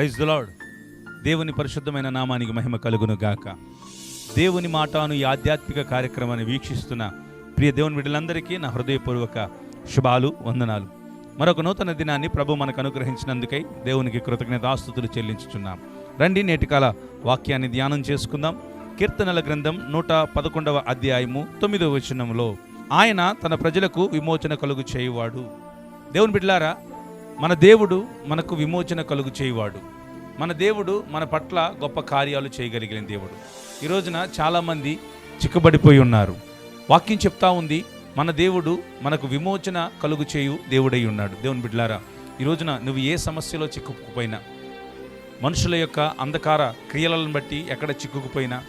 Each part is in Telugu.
ప్రైజ్ ద దేవుని పరిశుద్ధమైన నామానికి మహిమ కలుగును గాక. దేవుని మాటను ఈ ఆధ్యాత్మిక కార్యక్రమాన్ని వీక్షిస్తున్న ప్రియ దేవుని బిడ్డలందరికీ నా హృదయపూర్వక శుభాలు వందనాలు. మరొక నూతన దినాన్ని ప్రభు మనకు అనుగ్రహించినందుకై దేవునికి కృతజ్ఞతాస్తుతులు చెల్లించుచున్నాం. రండి నేటికాల వాక్యాన్ని ధ్యానం చేసుకుందాం. కీర్తనల గ్రంథం నూట పదకొండవ అధ్యాయము తొమ్మిదవ వచనంలో ఆయన తన ప్రజలకు విమోచన కలుగు చేయువాడు. దేవుని బిడ్డలారా మన దేవుడు మనకు విమోచన కలుగు చేయవాడు. మన దేవుడు మన పట్ల గొప్ప కార్యాలు చేయగలిగిన దేవుడు. ఈ రోజున చాలామంది చిక్కుబడిపోయి ఉన్నారు. వాక్యం చెప్తా ఉంది మన దేవుడు మనకు విమోచన కలుగు చేయు దేవుడై ఉన్నాడు. దేవుని బిడ్లారా ఈ రోజున నువ్వు ఏ సమస్యలో చిక్కుకుపోయినా మనుషుల యొక్క అంధకార క్రియలను బట్టి ఎక్కడ చిక్కుకుపోయినా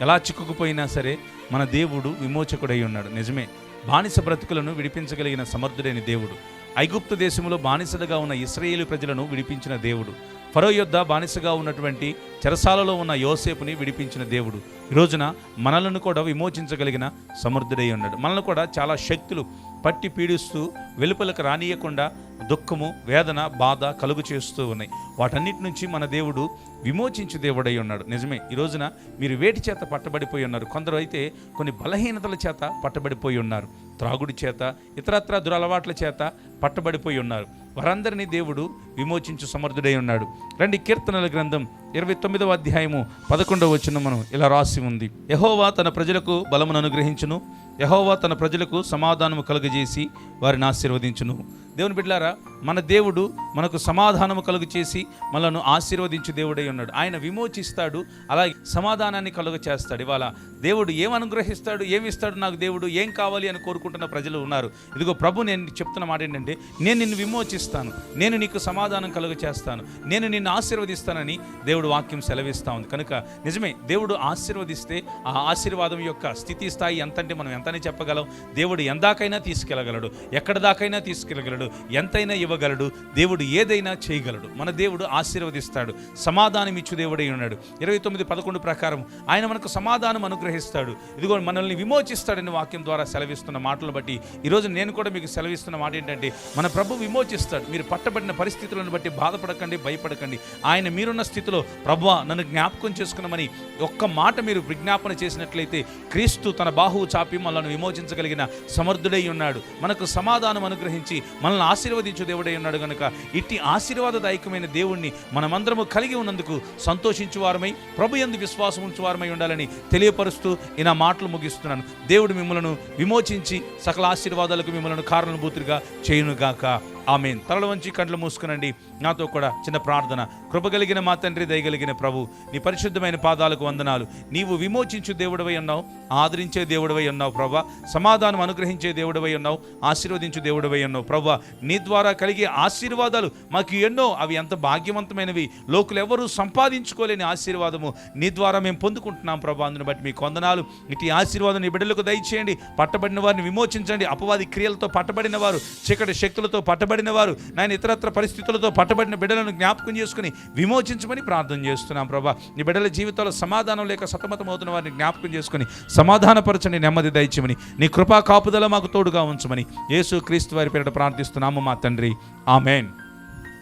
ఎలా చిక్కుకుపోయినా సరే మన దేవుడు విమోచకుడై ఉన్నాడు. నిజమే బానిస బ్రతుకులను విడిపించగలిగిన సమర్థుడైన దేవుడు. ఐగుప్తు దేశంలో బానిసలుగా ఉన్న ఇస్రాయేలు ప్రజలను విడిపించిన దేవుడు. ఫరో యొద్ద బానిసగా ఉన్నటువంటి చెరసాలలో ఉన్న యోసేపుని విడిపించిన దేవుడు. ఈ రోజున మనలను కూడా విమోచించగలిగిన సమర్థుడై ఉన్నాడు. మనల్ని కూడా చాలా శక్తులు పట్టి పీడిస్తూ వెలుపలకు రానియకుండా దుఃఖము వేదన బాధ కలుగు చేస్తూ ఉన్నాయి. వాటన్నిటి నుంచి మన దేవుడు విమోచించు దేవుడై ఉన్నాడు. నిజమే ఈ రోజున మీరు వేటి చేత పట్టబడిపోయి ఉన్నారు? కొందరు అయితే కొన్ని బలహీనతల చేత పట్టబడిపోయి ఉన్నారు. త్రాగుడి చేత ఇతరత్ర దురలవాట్ల చేత పట్టబడిపోయి ఉన్నారు. వారందరినీ దేవుడు విమోచించు సమర్థుడై ఉన్నాడు. రండి కీర్తనల గ్రంథం ఇరవై తొమ్మిదవ అధ్యాయము పదకొండవ వచ్చిన మనం ఇలా రాసి ఉంది. యహోవా తన ప్రజలకు బలమును అనుగ్రహించును. యహోవా తన ప్రజలకు సమాధానము కలుగజేసి వారిని ఆశీర్వదించును. దేవుని బిడ్డలారా మన దేవుడు మనకు సమాధానము కలుగు చేసి మనను ఆశీర్వదించు దేవుడై ఉన్నాడు. ఆయన విమోచిస్తాడు అలాగే సమాధానాన్ని కలుగు చేస్తాడు. ఇవాళ దేవుడు ఏం అనుగ్రహిస్తాడు ఇస్తాడు నాకు దేవుడు ఏం కావాలి అని కోరుకుంటున్న ప్రజలు ఉన్నారు. ఇదిగో ప్రభు నేను చెప్తున్న మాట ఏంటంటే నేను నిన్ను విమోచిస్తాను నేను నీకు సమాధానం కలుగు చేస్తాను నేను నిన్ను ఆశీర్వదిస్తానని దేవుడు వాక్యం సెలవిస్తా ఉంది. కనుక నిజమే దేవుడు ఆశీర్వదిస్తే ఆ ఆశీర్వాదం యొక్క స్థితి స్థాయి ఎంతంటే మనం ఎంతనే చెప్పగలం? దేవుడు ఎందాకైనా తీసుకెళ్ళగలడు. ఎక్కడ దాకైనా తీసుకెళ్ళగలడు ఎంతైనా ఇవ్వగలడు దేవుడు ఏదైనా చేయగలడు. మన దేవుడు ఆశీర్వదిస్తాడు సమాధానం ఇచ్చు దేవుడై ఉన్నాడు. ఇరవై తొమ్మిది పదకొండు ప్రకారం ఆయన మనకు సమాధానం అనుగ్రహిస్తాడు. ఇదిగో మనల్ని విమోచిస్తాడని వాక్యం ద్వారా సెలవిస్తున్న మాటలు బట్టి ఈరోజు నేను కూడా మీకు సెలవిస్తున్న మాట ఏంటంటే మన ప్రభు విమోచిస్తాడు. మీరు పట్టబడిన పరిస్థితులను బట్టి బాధపడకండి భయపడకండి. ఆయన మీరున్న స్థితిలో ప్రభు నన్ను జ్ఞాపకం చేసుకున్నామని ఒక్క మాట మీరు విజ్ఞాపన చేసినట్లయితే క్రీస్తు తన బాహువు చాపి మనల్ని విమోచించగలిగిన సమర్థుడై ఉన్నాడు. మనకు సమాధానం అనుగ్రహించి మనల్ని ఆశీర్వదించు దేవుడై ఉన్నాడు కనుక ఇట్టి ఆశీర్వాదదాయకమైన దేవుణ్ణి మనమందరము కలిగి ఉన్నందుకు సంతోషించు వారమై ప్రభు ఎందు విశ్వాసం ఉంచువారమై ఉండాలని తెలియపరుస్తూ ఈ నా మాటలు ముగిస్తున్నాను. దేవుడు మిమ్మలను విమోచించి సకల ఆశీర్వాదాలకు మిమ్మల్ని కారణభూతులుగా చేయునుగాక. ఆమె తలల వంచి కండ్లు మూసుకునండి. నాతో కూడా చిన్న ప్రార్థన. కృపగలిగిన మా తండ్రి దయగలిగిన ప్రభు నీ పరిశుద్ధమైన పాదాలకు వందనాలు. నీవు విమోచించు దేవుడవై ఉన్నావు. ఆదరించే దేవుడవై ఉన్నావు ప్రభా. సమాధానం అనుగ్రహించే దేవుడవై ఉన్నావు. ఆశీర్వదించు దేవుడవై ఉన్నావు ప్రభా. నీ ద్వారా కలిగే ఆశీర్వాదాలు మాకు ఎన్నో. అవి ఎంత భాగ్యవంతమైనవి. లోకులు ఎవరూ సంపాదించుకోలేని ఆశీర్వాదము. నీ ద్వారా మేము పొందుకుంటున్నాం ప్రభా. అందుని బట్టి మీ కొందనాలు ఇటు ఆశీర్వాదం నీ బిడ్డలకు దయచేయండి. పట్టబడిన వారిని విమోచించండి. అపవాది క్రియలతో పట్టబడిన వారు చీకటి శక్తులతో పట్టబడిన వారు నాయన ఇతరత్ర పరిస్థితులతో పట్టబడిన బిడ్డలను జ్ఞాపకం చేసుకుని విమోచించమని ప్రార్థన చేస్తున్నాం ప్రభా. నీ బిడ్డల జీవితంలో సమాధానం లేక సతమతం అవుతున్న వారిని జ్ఞాపకం చేసుకుని సమాధానపరచని నెమ్మది దయచమని నీ కృపా కాపుదల మాకు తోడుగా ఉంచమని యేసు క్రీస్తు వారి పేరిట ప్రార్థిస్తున్నాము మా తండ్రి. ఆమెన్.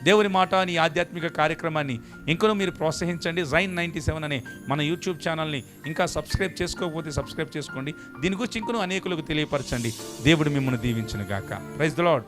దేవుని మాట అని ఆధ్యాత్మిక కార్యక్రమాన్ని ఇంకనూ మీరు ప్రోత్సహించండి. జైన్ నైంటీ సెవెన్ అనే మన యూట్యూబ్ ఛానల్ని ఇంకా సబ్స్క్రైబ్ చేసుకోకపోతే సబ్స్క్రైబ్ చేసుకోండి. దీని గురించి ఇంకనూ అనేకులకు తెలియపరచండి. దేవుడు మిమ్మల్ని దీవించను గాక. Praise the lord